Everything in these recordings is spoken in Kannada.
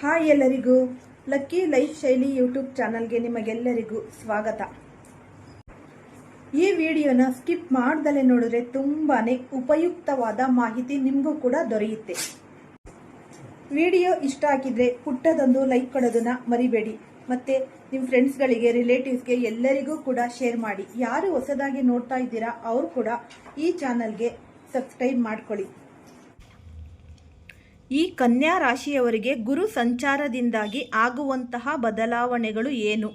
ಹಾಯ್ ಎಲ್ಲರಿಗೂ ಲಕ್ಕಿ ಲೈಫ್ ಶೈಲಿ ಯೂಟ್ಯೂಬ್ ಚಾನಲ್ಗೆ ನಿಮಗೆಲ್ಲರಿಗೂ ಸ್ವಾಗತ. ಈ ವಿಡಿಯೋನ ಸ್ಕಿಪ್ ಮಾಡ್ದಲೆ ನೋಡಿದ್ರೆ ತುಂಬಾ ಉಪಯುಕ್ತವಾದ ಮಾಹಿತಿ ನಿಮಗೂ ಕೂಡ ದೊರೆಯುತ್ತೆ. ವಿಡಿಯೋ ಇಷ್ಟ ಆಗಿದ್ರೆ ಪುಟ್ಟದೊಂದು ಲೈಕ್ ಕೊಡೋದನ್ನ ಮರಿಬೇಡಿ. ಮತ್ತೆ ನಿಮ್ಮ ಫ್ರೆಂಡ್ಸ್ಗಳಿಗೆ, ರಿಲೇಟಿವ್ಸ್ಗೆ ಎಲ್ಲರಿಗೂ ಕೂಡ ಶೇರ್ ಮಾಡಿ. ಯಾರು ಹೊಸದಾಗಿ ನೋಡ್ತಾ ಇದ್ದೀರಾ, ಅವರು ಕೂಡ ಈ ಚಾನಲ್ಗೆ ಸಬ್ಸ್ಕ್ರೈಬ್ ಮಾಡ್ಕೊಳ್ಳಿ. ಈ ಕನ್ಯಾ ರಾಶಿಯವರಿಗೆ ಗುರು ಸಂಚಾರದಿಂದಾಗಿ ಆಗುವಂತಹ ಬದಲಾವಣೆಗಳು ಏನು?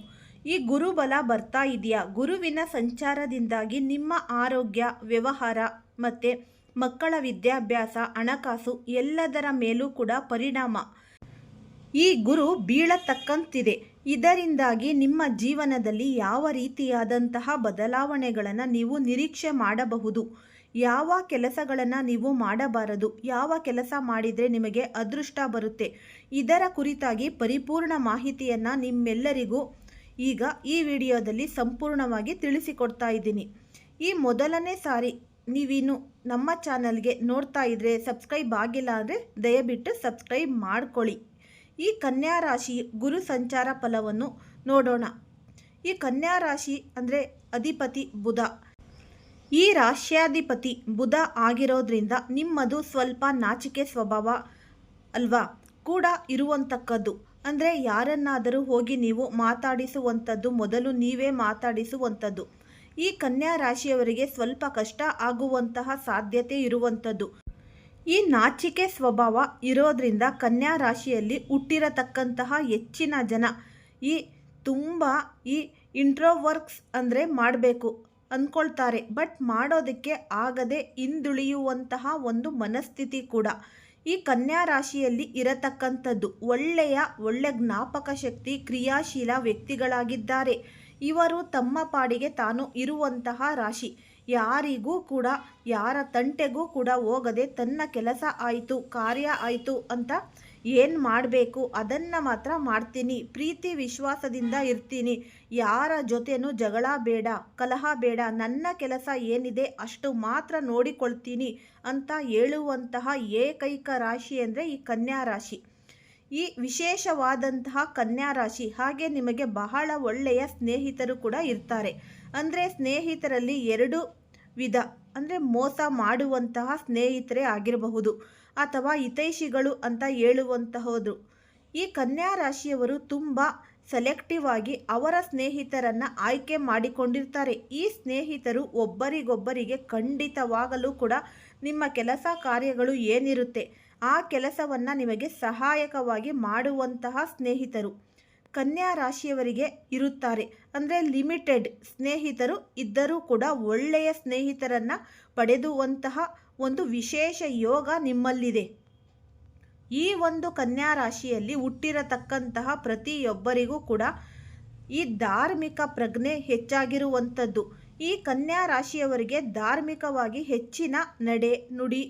ಈ ಗುರುಬಲ ಬರ್ತಾ ಇದೆಯಾ? ಗುರುವಿನ ಸಂಚಾರದಿಂದಾಗಿ ನಿಮ್ಮ ಆರೋಗ್ಯ, ವ್ಯವಹಾರ ಮತ್ತು ಮಕ್ಕಳ ವಿದ್ಯಾಭ್ಯಾಸ, ಹಣಕಾಸು ಎಲ್ಲದರ ಮೇಲೂ ಕೂಡ ಪರಿಣಾಮ. ಈ ಗುರು ಬೀಳತಕ್ಕಂತಿದೆ. ಇದರಿಂದಾಗಿ ನಿಮ್ಮ ಜೀವನದಲ್ಲಿ ಯಾವ ರೀತಿಯಾದಂತಹ ಬದಲಾವಣೆಗಳನ್ನು ನೀವು ನಿರೀಕ್ಷೆ ಮಾಡಬಹುದು? ಯಾವ ಕೆಲಸಗಳನ್ನು ನೀವು ಮಾಡಬಾರದು, ಯಾವ ಕೆಲಸ ಮಾಡಿದರೆ ನಿಮಗೆ ಅದೃಷ್ಟ ಬರುತ್ತೆ. ಇದರ ಕುರಿತಾಗಿ ಪರಿಪೂರ್ಣ ಮಾಹಿತಿಯನ್ನು ನಿಮ್ಮೆಲ್ಲರಿಗೂ ಈಗ ಈ ವಿಡಿಯೋದಲ್ಲಿ ಸಂಪೂರ್ಣವಾಗಿ ತಿಳಿಸಿಕೊಡ್ತಾ ಇದ್ದೀನಿ. ಈ ಮೊದಲನೇ ಸಾರಿ ನೀವಿನ್ನು ನಮ್ಮ ಚಾನಲ್ಗೆ ನೋಡ್ತಾ ಇದ್ರೆ ಸಬ್ಸ್ಕ್ರೈಬ್ ಆಗಿಲ್ಲ ಅಂದರೆ ದಯವಿಟ್ಟು ಸಬ್ಸ್ಕ್ರೈಬ್ ಮಾಡ್ಕೊಳ್ಳಿ. ಈ ಕನ್ಯಾ ರಾಶಿ ಗುರು ಸಂಚಾರ ಫಲವನ್ನು ನೋಡೋಣ. ಈ ಕನ್ಯಾ ರಾಶಿ ಅಂದರೆ ಅಧಿಪತಿ ಬುಧ. ಈ ರಾಶ್ಯಾಧಿಪತಿ ಬುಧ ಆಗಿರೋದ್ರಿಂದ ನಿಮ್ಮದು ಸ್ವಲ್ಪ ನಾಚಿಕೆ ಸ್ವಭಾವ ಅಲ್ವಾ? ಕೂಡ ಇರುವಂತಕ್ಕದ್ದು. ಅಂದರೆ ಯಾರನ್ನಾದರೂ ಹೋಗಿ ನೀವು ಮಾತಾಡಿಸುವಂಥದ್ದು ಮೊದಲು ನೀವೇ ಮಾತಾಡಿಸುವಂಥದ್ದು ಈ ಕನ್ಯಾ ರಾಶಿಯವರಿಗೆ ಸ್ವಲ್ಪ ಕಷ್ಟ ಆಗುವಂತಹ ಸಾಧ್ಯತೆ ಇರುವಂಥದ್ದು ಈ ನಾಚಿಕೆ ಸ್ವಭಾವ ಇರೋದ್ರಿಂದ ಕನ್ಯಾ ರಾಶಿಯಲ್ಲಿ ಹುಟ್ಟಿರತಕ್ಕಂತಹ ಹೆಚ್ಚಿನ ಜನ ಈ ತುಂಬ ಈ ಇಂಟ್ರೋವರ್ಕ್ಸ್ ಅಂದರೆ ಮಾಡಬೇಕು. ಅಂದ್ಕೊಳ್ತಾರೆ. ಬಟ್ ಮಾಡೋದಕ್ಕೆ ಆಗದೆ ಹಿಂದುಳಿಯುವಂತಹ ಒಂದು ಮನಸ್ಥಿತಿ ಕೂಡ. ಈ ಕನ್ಯಾ ರಾಶಿಯಲ್ಲಿ ಇರತಕ್ಕಂಥದ್ದು ಒಳ್ಳೆಯ, ಒಳ್ಳೆ ಜ್ಞಾಪಕ ಶಕ್ತಿ, ಕ್ರಿಯಾಶೀಲ ವ್ಯಕ್ತಿಗಳಾಗಿದ್ದಾರೆ. ಇವರು ತಮ್ಮ ಪಾಡಿಗೆ ತಾನು ಇರುವಂತಹ ರಾಶಿ. ಯಾರಿಗೂ ಕೂಡ, ಯಾರ ತಂಟೆಗೂ ಕೂಡ ಹೋಗದೆ ತನ್ನ ಕೆಲಸ ಆಯಿತು, ಕಾರ್ಯ ಆಯಿತು ಅಂತ ಏನು ಮಾಡಬೇಕು? ಅದನ್ನು ಮಾತ್ರ ಮಾಡ್ತೀನಿ. ಪ್ರೀತಿ ವಿಶ್ವಾಸದಿಂದ ಇರ್ತೀನಿ. ಯಾರ ಜೊತೆನೂ ಜಗಳ ಬೇಡ, ಕಲಹ ಬೇಡ. ನನ್ನ ಕೆಲಸ ಏನಿದೆ ಅಷ್ಟು ಮಾತ್ರ ನೋಡಿಕೊಳ್ತೀನಿ ಅಂತ ಹೇಳುವಂತಹ ಏಕೈಕ ರಾಶಿ ಅಂದರೆ ಈ ಕನ್ಯಾ ರಾಶಿ. ಈ ವಿಶೇಷವಾದಂತಹ ಕನ್ಯಾ ರಾಶಿ, ಹಾಗೆ ನಿಮಗೆ ಬಹಳ ಒಳ್ಳೆಯ ಸ್ನೇಹಿತರು ಕೂಡ ಇರ್ತಾರೆ. ಅಂದರೆ ಸ್ನೇಹಿತರಲ್ಲಿ ಎರಡು ವಿಧ. ಅಂದರೆ ಮೋಸ ಮಾಡುವಂತಹ ಸ್ನೇಹಿತರೇ ಆಗಿರಬಹುದು ಅಥವಾ ಹಿತೈಷಿಗಳು ಅಂತ ಹೇಳುವಂತಹದ್ದು ಈ ಕನ್ಯಾ ರಾಶಿಯವರು ತುಂಬ ಸೆಲೆಕ್ಟಿವ್ ಆಗಿ ಅವರ ಸ್ನೇಹಿತರನ್ನು ಆಯ್ಕೆ ಮಾಡಿಕೊಂಡಿರ್ತಾರೆ. ಈ ಸ್ನೇಹಿತರು ಒಬ್ಬರಿಗೊಬ್ಬರಿಗೆ ಖಂಡಿತವಾಗಲೂ ಕೂಡ ನಿಮ್ಮ ಕೆಲಸ ಕಾರ್ಯಗಳು ಏನಿರುತ್ತೆ ಆ ಕೆಲಸವನ್ನು ನಿಮಗೆ ಸಹಾಯಕವಾಗಿ ಮಾಡುವಂತಹ ಸ್ನೇಹಿತರು. ಕನ್ಯಾ ರಾಶಿಯವರಿಗೆ ಇರುತ್ತಾರೆ. ಅಂದರೆ ಲಿಮಿಟೆಡ್ ಸ್ನೇಹಿತರು ಇದ್ದರೂ ಕೂಡ ಒಳ್ಳೆಯ ಸ್ನೇಹಿತರನ್ನು ಪಡೆದುವಂತಹ ಒಂದು ವಿಶೇಷ ಯೋಗ ನಿಮ್ಮಲ್ಲಿದೆ. ಈ ಒಂದು ಕನ್ಯಾ ರಾಶಿಯಲ್ಲಿ ಹುಟ್ಟಿರತಕ್ಕಂತಹ ಪ್ರತಿಯೊಬ್ಬರಿಗೂ ಕೂಡ ಈ ಧಾರ್ಮಿಕ ಪ್ರಜ್ಞೆ ಹೆಚ್ಚಾಗಿರುವಂಥದ್ದು. ಈ ಕನ್ಯಾ ರಾಶಿಯವರಿಗೆ ಧಾರ್ಮಿಕವಾಗಿ ಹೆಚ್ಚಿನ ನಡೆ ನುಡಿ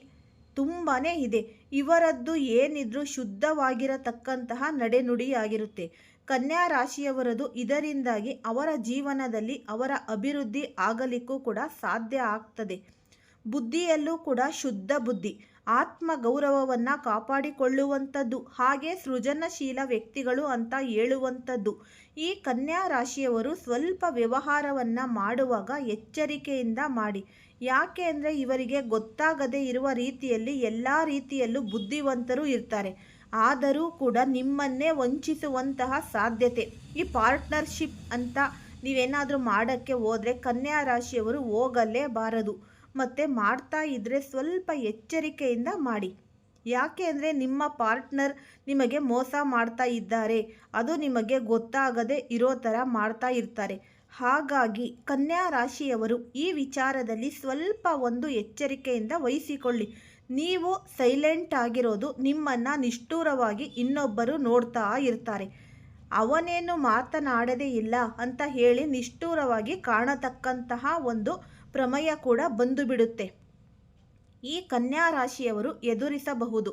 ತುಂಬಾ ಇದೆ. ಇವರದ್ದು ಏನಿದ್ರೂ ಶುದ್ಧವಾಗಿರತಕ್ಕಂತಹ ನಡೆನುಡಿಯಾಗಿರುತ್ತೆ ಕನ್ಯಾ ರಾಶಿಯವರದು ಇದರಿಂದಾಗಿ ಅವರ ಜೀವನದಲ್ಲಿ ಅವರ ಅಭಿವೃದ್ಧಿ ಆಗಲಿಕ್ಕೂ ಕೂಡ ಸಾಧ್ಯ ಆಗ್ತದೆ. ಬುದ್ಧಿಯಲ್ಲೂ ಕೂಡ ಶುದ್ಧ ಬುದ್ಧಿ ಆತ್ಮ ಗೌರವವನ್ನು ಕಾಪಾಡಿಕೊಳ್ಳುವಂಥದ್ದು, ಹಾಗೆ ಸೃಜನಶೀಲ ವ್ಯಕ್ತಿಗಳು ಅಂತ ಹೇಳುವಂಥದ್ದು. ಈ ಕನ್ಯಾ ರಾಶಿಯವರು ಸ್ವಲ್ಪ ವ್ಯವಹಾರವನ್ನು ಮಾಡುವಾಗ ಎಚ್ಚರಿಕೆಯಿಂದ ಮಾಡಿ. ಯಾಕೆ ಅಂದರೆ ಇವರಿಗೆ ಗೊತ್ತಾಗದೇ ಇರುವ ರೀತಿಯಲ್ಲಿ ಎಲ್ಲ ರೀತಿಯಲ್ಲೂ ಬುದ್ಧಿವಂತರು ಇರ್ತಾರೆ. ಆದರೂ ಕೂಡ ನಿಮ್ಮನ್ನೇ ವಂಚಿಸುವಂತಹ ಸಾಧ್ಯತೆ. ಈ ಪಾರ್ಟ್ನರ್ಶಿಪ್ ಅಂತ ನೀವೇನಾದರೂ ಮಾಡೋಕ್ಕೆ ಹೋದರೆ ಕನ್ಯಾ ರಾಶಿಯವರು ಹೋಗಲೇಬಾರದು. ಮತ್ತು ಮಾಡ್ತಾ ಇದ್ದರೆ ಸ್ವಲ್ಪ ಎಚ್ಚರಿಕೆಯಿಂದ ಮಾಡಿ. ಯಾಕೆ ಅಂದರೆ ನಿಮ್ಮ ಪಾರ್ಟ್ನರ್ ನಿಮಗೆ ಮೋಸ ಮಾಡ್ತಾ ಇದ್ದಾರೆ. ಅದು ನಿಮಗೆ ಗೊತ್ತಾಗದೆ ಇರೋ ಥರ ಮಾಡ್ತಾ ಇರ್ತಾರೆ. ಹಾಗಾಗಿ ಕನ್ಯಾ ರಾಶಿಯವರು ಈ ವಿಚಾರದಲ್ಲಿ ಸ್ವಲ್ಪ ಒಂದು ಎಚ್ಚರಿಕೆಯಿಂದ ವಹಿಸಿಕೊಳ್ಳಿ. ನೀವು ಸೈಲೆಂಟ್ ಆಗಿರೋದು ನಿಮ್ಮನ್ನು ನಿಷ್ಠೂರವಾಗಿ ಇನ್ನೊಬ್ಬರು ನೋಡ್ತಾ ಇರ್ತಾರೆ. ಅವನೇನು ಮಾತನಾಡದೇ ಇಲ್ಲ ಅಂತ ಹೇಳಿ ನಿಷ್ಠೂರವಾಗಿ ಕಾಣತಕ್ಕಂತಹ ಒಂದು ಪ್ರಮೇಯ ಕೂಡ ಬಂದು ಬಿಡುತ್ತೆ ಈ ಕನ್ಯಾ ರಾಶಿಯವರು ಎದುರಿಸಬಹುದು.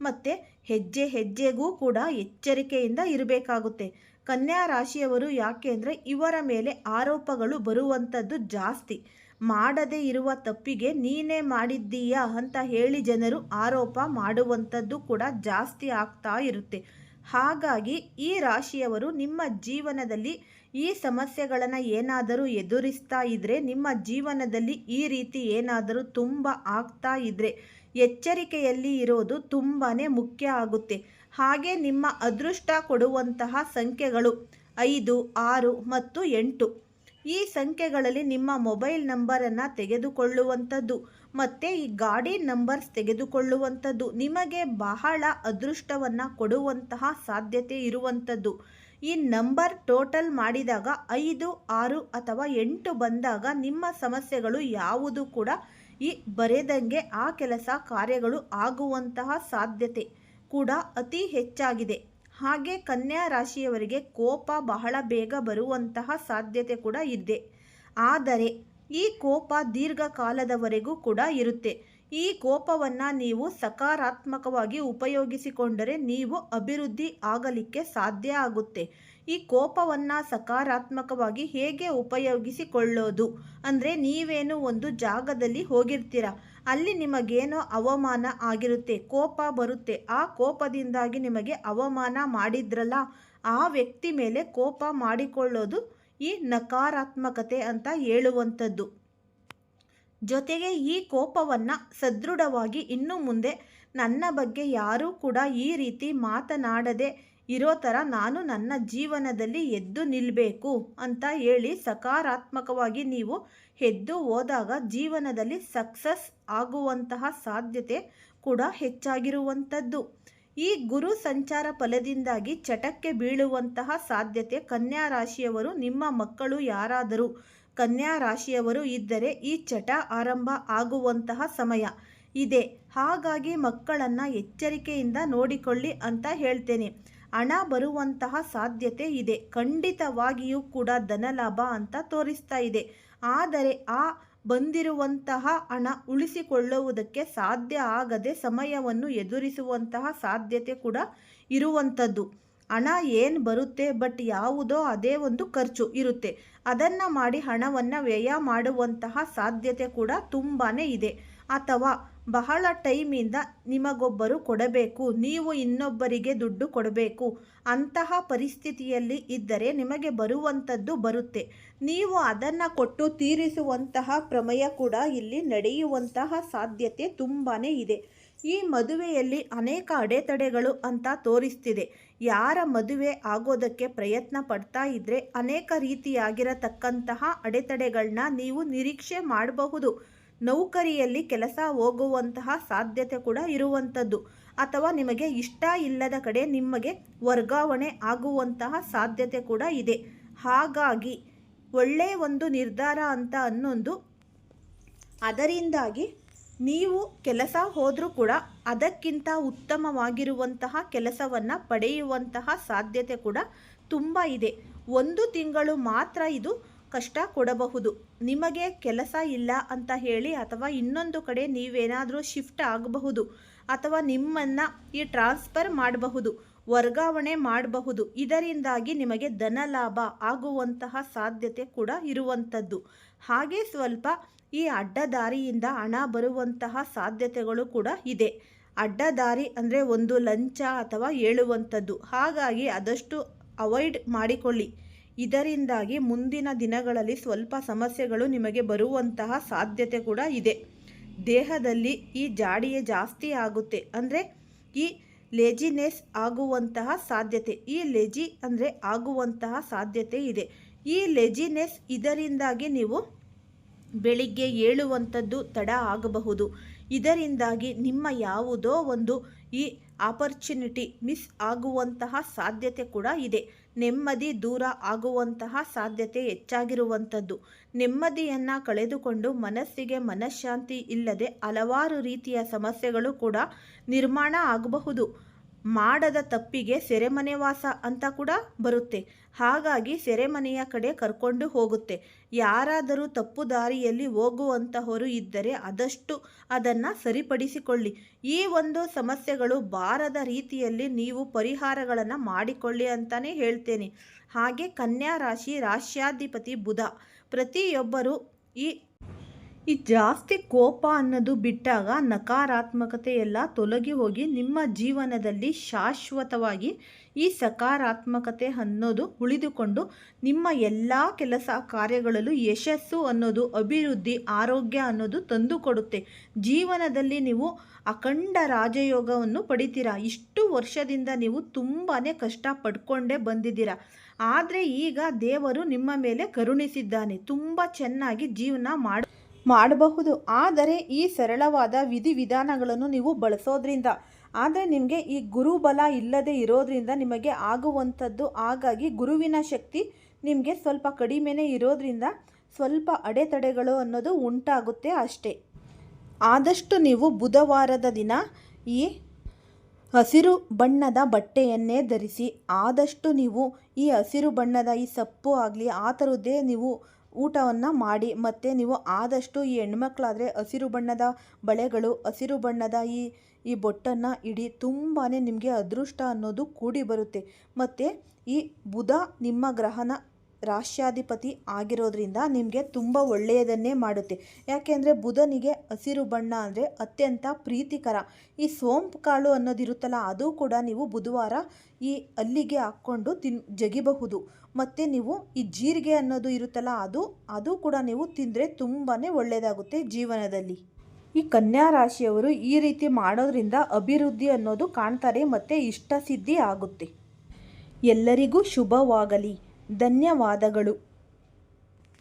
ಮತ್ತು ಹೆಜ್ಜೆ ಹೆಜ್ಜೆಗೂ ಕೂಡ ಎಚ್ಚರಿಕೆಯಿಂದ ಇರಬೇಕಾಗುತ್ತೆ. ಕನ್ಯಾ ರಾಶಿಯವರು ಯಾಕೆ ಇವರ ಮೇಲೆ ಆರೋಪಗಳು ಬರುವಂಥದ್ದು ಜಾಸ್ತಿ. ಮಾಡದೇ ಇರುವ ತಪ್ಪಿಗೆ ನೀನೇ ಮಾಡಿದ್ದೀಯಾ ಅಂತ ಹೇಳಿ ಜನರು ಆರೋಪ ಮಾಡುವಂಥದ್ದು ಕೂಡ ಜಾಸ್ತಿ ಆಗ್ತಾ ಇರುತ್ತೆ. ಹಾಗಾಗಿ ಈ ರಾಶಿಯವರು ನಿಮ್ಮ ಜೀವನದಲ್ಲಿ ಈ ಸಮಸ್ಯೆಗಳನ್ನು ಏನಾದರೂ ಎದುರಿಸ್ತಾ ಇದ್ದರೆ ನಿಮ್ಮ ಜೀವನದಲ್ಲಿ ಈ ರೀತಿ ಏನಾದರೂ ತುಂಬ ಆಗ್ತಾ ಇದ್ದರೆ ಎಚ್ಚರಿಕೆಯಲ್ಲಿ ಇರೋದು ತುಂಬಾ ಮುಖ್ಯ ಆಗುತ್ತೆ. ಹಾಗೆ ನಿಮ್ಮ ಅದೃಷ್ಟ ಕೊಡುವಂತಹ ಸಂಖ್ಯೆಗಳು ಐದು, ಆರು ಮತ್ತು ಎಂಟು. ಈ ಸಂಖ್ಯೆಗಳಲ್ಲಿ ನಿಮ್ಮ ಮೊಬೈಲ್ ನಂಬರನ್ನು ತೆಗೆದುಕೊಳ್ಳುವಂಥದ್ದು ಮತ್ತು ಈ ಗಾಡಿ ನಂಬರ್ಸ್ ತೆಗೆದುಕೊಳ್ಳುವಂಥದ್ದು ನಿಮಗೆ ಬಹಳ ಅದೃಷ್ಟವನ್ನು ಕೊಡುವಂತಹ ಸಾಧ್ಯತೆ ಇರುವಂಥದ್ದು. ಈ ನಂಬರ್ ಟೋಟಲ್ ಮಾಡಿದಾಗ ಐದು, ಆರು ಅಥವಾ ಎಂಟು ಬಂದಾಗ ನಿಮ್ಮ ಸಮಸ್ಯೆಗಳು ಯಾವುದು ಕೂಡ ಈ ಬರೆದಂಗೆ ಆ ಕೆಲಸ ಕಾರ್ಯಗಳು ಆಗುವಂತಹ ಸಾಧ್ಯತೆ ಕೂಡ ಅತಿ ಹೆಚ್ಚಾಗಿದೆ. ಹಾಗೆ ಕನ್ಯಾ ರಾಶಿಯವರಿಗೆ ಕೋಪ ಬಹಳ ಬೇಗ ಬರುವಂತಹ ಸಾಧ್ಯತೆ ಕೂಡ ಇದೆ. ಆದರೆ ಈ ಕೋಪ ದೀರ್ಘಕಾಲದವರೆಗೂ ಕೂಡ ಇರುತ್ತೆ. ಈ ಕೋಪವನ್ನು ನೀವು ಸಕಾರಾತ್ಮಕವಾಗಿ ಉಪಯೋಗಿಸಿಕೊಂಡರೆ ನೀವು ಅಭಿವೃದ್ಧಿ ಆಗಲಿಕ್ಕೆ ಸಾಧ್ಯ ಆಗುತ್ತೆ. ಈ ಕೋಪವನ್ನು ಸಕಾರಾತ್ಮಕವಾಗಿ ಹೇಗೆ ಉಪಯೋಗಿಸಿಕೊಳ್ಳೋದು? ಅಂದರೆ ನೀವೇನು ಒಂದು ಜಾಗದಲ್ಲಿ ಹೋಗಿರ್ತೀರ? ಅಲ್ಲಿ ನಿಮಗೇನೋ ಅವಮಾನ ಆಗಿರುತ್ತೆ, ಕೋಪ ಬರುತ್ತೆ. ಆ ಕೋಪದಿಂದಾಗಿ ನಿಮಗೆ ಅವಮಾನ ಮಾಡಿದ್ರಲ್ಲ, ಆ ವ್ಯಕ್ತಿ ಮೇಲೆ ಕೋಪ ಮಾಡಿಕೊಳ್ಳೋದು ಈ ನಕಾರಾತ್ಮಕತೆ ಅಂತ ಹೇಳುವಂಥದ್ದು. ಜೊತೆಗೆ ಈ ಕೋಪವನ್ನು ಸದೃಢವಾಗಿ ಇನ್ನು ಮುಂದೆ ನನ್ನ ಬಗ್ಗೆ ಯಾರೂ ಕೂಡ ಈ ರೀತಿ ಮಾತನಾಡದೆ ಇರೋ ಥರ ನಾನು ನನ್ನ ಜೀವನದಲ್ಲಿ ಎದ್ದು ನಿಲ್ಲಬೇಕು ಅಂತ ಹೇಳಿ ಸಕಾರಾತ್ಮಕವಾಗಿ ನೀವು ಎದ್ದು ಹೋದಾಗ ಜೀವನದಲ್ಲಿ ಸಕ್ಸಸ್ ಆಗುವಂತಹ ಸಾಧ್ಯತೆ ಕೂಡ ಹೆಚ್ಚಾಗಿರುವಂಥದ್ದು. ಈ ಗುರು ಸಂಚಾರ ಫಲದಿಂದಾಗಿ ಚಟಕ್ಕೆ ಬೀಳುವಂತಹ ಸಾಧ್ಯತೆ ಕನ್ಯಾ ರಾಶಿಯವರು ನಿಮ್ಮ ಮಕ್ಕಳು ಯಾರಾದರೂ ಕನ್ಯಾ ರಾಶಿಯವರು ಇದ್ದರೆ ಈ ಚಟ ಆರಂಭ ಆಗುವಂತಹ ಸಮಯ ಇದೆ. ಹಾಗಾಗಿ ಮಕ್ಕಳನ್ನು ಎಚ್ಚರಿಕೆಯಿಂದ ನೋಡಿಕೊಳ್ಳಿ ಅಂತ ಹೇಳ್ತೇನೆ. ಹಣ ಬರುವಂತಹ ಸಾಧ್ಯತೆ ಇದೆ. ಖಂಡಿತವಾಗಿಯೂ ಕೂಡ ಧನಲಾಭ ಅಂತ ತೋರಿಸ್ತಾ ಇದೆ. ಆದರೆ ಆ ಬಂದಿರುವಂತಹ ಹಣ ಉಳಿಸಿಕೊಳ್ಳುವುದಕ್ಕೆ ಸಾಧ್ಯ ಆಗದೆ ಸಮಯವನ್ನು ಎದುರಿಸುವಂತಹ ಸಾಧ್ಯತೆ ಕೂಡ ಇರುವಂಥದ್ದು. ಹಣ ಏನು ಬರುತ್ತೆ, ಬಟ್ ಯಾವುದೋ ಅದೇ ಒಂದು ಖರ್ಚು ಇರುತ್ತೆ. ಅದನ್ನು ಮಾಡಿ ಹಣವನ್ನು ವ್ಯಯ ಮಾಡುವಂತಹ ಸಾಧ್ಯತೆ ಕೂಡ ತುಂಬಾ ಇದೆ. ಅಥವಾ ಬಹಳ ಟೈಮಿಂದ ನಿಮಗೊಬ್ಬರು ಕೊಡಬೇಕು, ನೀವು ಇನ್ನೊಬ್ಬರಿಗೆ ದುಡ್ಡು ಕೊಡಬೇಕು. ಅಂತಹ ಪರಿಸ್ಥಿತಿಯಲ್ಲಿ ಇದ್ದರೆ ನಿಮಗೆ ಬರುವಂಥದ್ದು ಬರುತ್ತೆ. ನೀವು ಅದನ್ನು ಕೊಟ್ಟು ತೀರಿಸುವಂತಹ ಪ್ರಮೇಯ ಕೂಡ ಇಲ್ಲಿ ನಡೆಯುವಂತಹ ಸಾಧ್ಯತೆ ತುಂಬಾ ಇದೆ. ಈ ಮದುವೆಯಲ್ಲಿ ಅನೇಕ ಅಡೆತಡೆಗಳು ಅಂತ ತೋರಿಸ್ತಿದೆ. ಯಾರ ಮದುವೆ ಆಗೋದಕ್ಕೆ ಪ್ರಯತ್ನ ಪಡ್ತಾ ಇದ್ದರೆ ಅನೇಕ ರೀತಿಯಾಗಿರತಕ್ಕಂತಹ ಅಡೆತಡೆಗಳನ್ನ ನೀವು ನಿರೀಕ್ಷೆ ಮಾಡಬಹುದು. ನೌಕರಿಯಲ್ಲಿ ಕೆಲಸ ಹೋಗುವಂತಹ ಸಾಧ್ಯತೆ ಕೂಡ ಇರುವಂಥದ್ದು. ಅಥವಾ ನಿಮಗೆ ಇಷ್ಟ ಇಲ್ಲದ ಕಡೆ ನಿಮಗೆ ವರ್ಗಾವಣೆ ಆಗುವಂತಹ ಸಾಧ್ಯತೆ ಕೂಡ ಇದೆ. ಹಾಗಾಗಿ ಒಳ್ಳೆಯ ಒಂದು ನಿರ್ಧಾರ ಅಂತ ಅನ್ನೊಂದು. ಅದರಿಂದಾಗಿ ನೀವು ಕೆಲಸ ಹೋದರೂ ಕೂಡ ಅದಕ್ಕಿಂತ ಉತ್ತಮವಾಗಿರುವಂತಹ ಕೆಲಸವನ್ನು ಪಡೆಯುವಂತಹ ಸಾಧ್ಯತೆ ಕೂಡ ತುಂಬ ಇದೆ. ಒಂದು ತಿಂಗಳು ಮಾತ್ರ ಇದು ಕಷ್ಟ ಕೊಡಬಹುದು. ನಿಮಗೆ ಕೆಲಸ ಇಲ್ಲ ಅಂತ ಹೇಳಿ ಅಥವಾ ಇನ್ನೊಂದು ಕಡೆ ನೀವೇನಾದರೂ ಶಿಫ್ಟ್ ಆಗಬಹುದು ಅಥವಾ ನಿಮ್ಮನ್ನು ಈ ಟ್ರಾನ್ಸ್ಫರ್ ಮಾಡಬಹುದು, ವರ್ಗಾವಣೆ ಮಾಡಬಹುದು. ಇದರಿಂದಾಗಿ ನಿಮಗೆ ಧನ ಲಾಭ ಆಗುವಂತಹ ಸಾಧ್ಯತೆ ಕೂಡ ಇರುವಂಥದ್ದು. ಹಾಗೆ ಸ್ವಲ್ಪ ಈ ಅಡ್ಡದಾರಿಯಿಂದ ಹಣ ಬರುವಂತಹ ಸಾಧ್ಯತೆಗಳು ಕೂಡ ಇದೆ. ಅಡ್ಡದಾರಿ ಅಂದರೆ ಒಂದು ಲಂಚ ಅಥವಾ ಹೇಳುವಂಥದ್ದು ಹಾಗಾಗಿ ಆದಷ್ಟು ಅವಾಯ್ಡ್ ಮಾಡಿಕೊಳ್ಳಿ. ಇದರಿಂದಾಗಿ ಮುಂದಿನ ದಿನಗಳಲ್ಲಿ ಸ್ವಲ್ಪ ಸಮಸ್ಯೆಗಳು ನಿಮಗೆ ಬರುವಂತಹ ಸಾಧ್ಯತೆ ಕೂಡ ಇದೆ. ದೇಹದಲ್ಲಿ ಈ ಜಾಡಿಯೇ ಜಾಸ್ತಿ ಆಗುತ್ತೆ ಅಂದರೆ ಈ ಲೆಜಿನೆಸ್ ಆಗುವಂತಹ ಸಾಧ್ಯತೆ, ಈ ಲೆಜಿ ಅಂದರೆ ಆಗುವಂತಹ ಸಾಧ್ಯತೆ ಇದೆ. ಈ ಲೆಜಿನೆಸ್ ಇದರಿಂದಾಗಿ ನೀವು ಬೆಳಿಗ್ಗೆ ಏಳುವಂಥದ್ದು ತಡ ಆಗಬಹುದು. ಇದರಿಂದಾಗಿ ನಿಮ್ಮ ಯಾವುದೋ ಒಂದು ಈ ಆಪರ್ಚುನಿಟಿ ಮಿಸ್ ಆಗುವಂತಹ ಸಾಧ್ಯತೆ ಕೂಡ ಇದೆ. ನೆಮ್ಮದಿ ದೂರ ಆಗುವಂತಹ ಸಾಧ್ಯತೆ ಹೆಚ್ಚಾಗಿರುವಂಥದ್ದು. ನೆಮ್ಮದಿಯನ್ನು ಕಳೆದುಕೊಂಡು ಮನಸ್ಸಿಗೆ ಮನಃಶಾಂತಿ ಇಲ್ಲದೆ ಹಲವಾರು ರೀತಿಯ ಸಮಸ್ಯೆಗಳು ಕೂಡ ನಿರ್ಮಾಣ ಆಗಬಹುದು. ಮಾಡದ ತಪ್ಪಿಗೆ ಸೆರೆಮನೆ ವಾಸ ಅಂತ ಕೂಡ ಬರುತ್ತೆ. ಹಾಗಾಗಿ ಸೆರೆಮನೆಯ ಕಡೆ ಕರ್ಕೊಂಡು ಹೋಗುತ್ತೆ. ಯಾರಾದರೂ ತಪ್ಪು ದಾರಿಯಲ್ಲಿ ಹೋಗುವಂತಹವರು ಇದ್ದರೆ ಆದಷ್ಟು ಅದನ್ನು ಸರಿಪಡಿಸಿಕೊಳ್ಳಿ. ಈ ಒಂದು ಸಮಸ್ಯೆಗಳು ಬಾರದ ರೀತಿಯಲ್ಲಿ ನೀವು ಪರಿಹಾರಗಳನ್ನು ಮಾಡಿಕೊಳ್ಳಿ ಅಂತಲೇ ಹೇಳ್ತೇನೆ. ಹಾಗೆ ಕನ್ಯಾ ರಾಶಿ ರಾಶ್ಯಾಧಿಪತಿ ಬುಧ ಪ್ರತಿಯೊಬ್ಬರು ಈ ಈ ಜಾಸ್ತಿ ಕೋಪ ಅನ್ನೋದು ಬಿಟ್ಟಾಗ ನಕಾರಾತ್ಮಕತೆ ಎಲ್ಲ ತೊಲಗಿ ಹೋಗಿ ನಿಮ್ಮ ಜೀವನದಲ್ಲಿ ಶಾಶ್ವತವಾಗಿ ಈ ಸಕಾರಾತ್ಮಕತೆ ಅನ್ನೋದು ಉಳಿದುಕೊಂಡು ನಿಮ್ಮ ಎಲ್ಲ ಕೆಲಸ ಕಾರ್ಯಗಳಲ್ಲೂ ಯಶಸ್ಸು ಅನ್ನೋದು, ಅಭಿವೃದ್ಧಿ, ಆರೋಗ್ಯ ಅನ್ನೋದು ತಂದುಕೊಡುತ್ತೆ. ಜೀವನದಲ್ಲಿ ನೀವು ಅಖಂಡ ರಾಜಯೋಗವನ್ನು ಪಡಿತೀರಾ? ಇಷ್ಟು ವರ್ಷದಿಂದ ನೀವು ತುಂಬಾ ಕಷ್ಟ ಪಡ್ಕೊಂಡೇ ಬಂದಿದ್ದೀರಾ. ಆದರೆ ಈಗ ದೇವರು ನಿಮ್ಮ ಮೇಲೆ ಕರುಣಿಸಿದ್ದಾನೆ. ತುಂಬ ಚೆನ್ನಾಗಿ ಜೀವನ ಮಾಡಿ ಮಾಡಬಹುದು. ಆದರೆ ಈ ಸರಳವಾದ ವಿಧಿವಿಧಾನಗಳನ್ನು ನೀವು ಬಳಸೋದ್ರಿಂದ, ಆದರೆ ನಿಮಗೆ ಈ ಗುರುಬಲ ಇಲ್ಲದೆ ಇರೋದ್ರಿಂದ ನಿಮಗೆ ಆಗುವಂಥದ್ದು, ಹಾಗಾಗಿ ಗುರುವಿನ ಶಕ್ತಿ ನಿಮಗೆ ಸ್ವಲ್ಪ ಕಡಿಮೆನೇ ಇರೋದ್ರಿಂದ ಸ್ವಲ್ಪ ಅಡೆತಡೆಗಳು ಅನ್ನೋದು ಉಂಟಾಗುತ್ತೆ ಅಷ್ಟೇ. ಆದಷ್ಟು ನೀವು ಬುಧವಾರದ ದಿನ ಈ ಹಸಿರು ಬಣ್ಣದ ಬಟ್ಟೆಯನ್ನೇ ಧರಿಸಿ, ಆದಷ್ಟು ನೀವು ಈ ಹಸಿರು ಬಣ್ಣದ ಈ ಸೊಪ್ಪು ಆಗಲಿ, ಆ ಥರದ್ದೇ ನೀವು ಊಟವನ್ನು ಮಾಡಿ, ಮತ್ತು ನೀವು ಆದಷ್ಟು ಈ ಹೆಣ್ಮಕ್ಳಾದರೆ ಹಸಿರು ಬಣ್ಣದ ಬಳೆಗಳು, ಹಸಿರು ಬಣ್ಣದ ಈ ಈ ಬೊಟ್ಟನ್ನು ಇಡಿ ತುಂಬಾ ನಿಮಗೆ ಅದೃಷ್ಟ ಅನ್ನೋದು ಕೂಡಿ ಬರುತ್ತೆ. ಮತ್ತು ಈ ಬುಧ ನಿಮ್ಮ ಗ್ರಹನ ರಾಶ್ಯಾಧಿಪತಿ ಆಗಿರೋದ್ರಿಂದ ನಿಮಗೆ ತುಂಬ ಒಳ್ಳೆಯದನ್ನೇ ಮಾಡುತ್ತೆ. ಯಾಕೆಂದರೆ ಬುಧನಿಗೆ ಹಸಿರು ಬಣ್ಣ ಅಂದರೆ ಅತ್ಯಂತ ಪ್ರೀತಿಕರ. ಈ ಸೋಂಪು ಕಾಳು ಅನ್ನೋದಿರುತ್ತಲ್ಲ, ಅದು ಕೂಡ ನೀವು ಬುಧವಾರ ಈ ಅಲ್ಲಿಗೆ ಹಾಕ್ಕೊಂಡು ತಿನ್, ಜಗಿಬಹುದು. ಮತ್ತು ನೀವು ಈ ಜೀರಿಗೆ ಅನ್ನೋದು ಇರುತ್ತಲ್ಲ, ಅದು ಅದು ಕೂಡ ನೀವು ತಿಂದರೆ ತುಂಬಾ ಒಳ್ಳೆಯದಾಗುತ್ತೆ ಜೀವನದಲ್ಲಿ. ಈ ಕನ್ಯಾ ರಾಶಿಯವರು ಈ ರೀತಿ ಮಾಡೋದ್ರಿಂದ ಅಭಿವೃದ್ಧಿ ಅನ್ನೋದು ಕಾಣ್ತಾರೆ, ಮತ್ತು ಇಷ್ಟ ಸಿದ್ಧಿ ಆಗುತ್ತೆ. ಎಲ್ಲರಿಗೂ ಶುಭವಾಗಲಿ. ಧನ್ಯವಾದಗಳು.